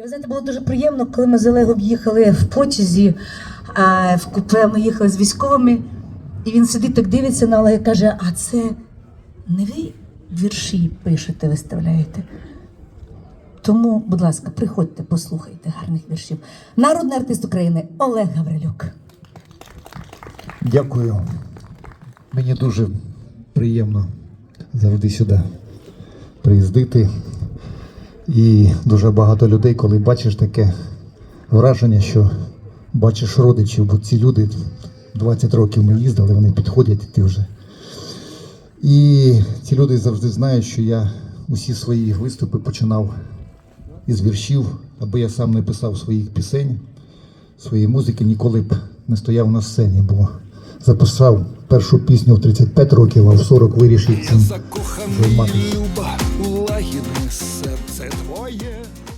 І ви знаєте, було дуже приємно, коли ми з Олегом їхали в потязі, а в купе ми їхали з військовими, і він сидить так дивиться на Олега і каже: А це не ви вірші пишете, виставляєте? Тому, будь ласка, приходьте, послухайте гарних віршів. Народний артист України Олег Гаврилюк. Дякую. Мені дуже приємно завжди сюди приїздити. І дуже багато людей, коли бачиш таке враження, що бачиш родичів, бо ці люди 20 років ми їздили, вони підходять, і ти вже. І ці люди завжди знають, що я усі свої виступи починав із віршів, аби я сам не писав своїх пісень, своєї музики, ніколи б не стояв на сцені, бо записав першу пісню в 35 років, а в 40 вирішив цим займатися. yeah.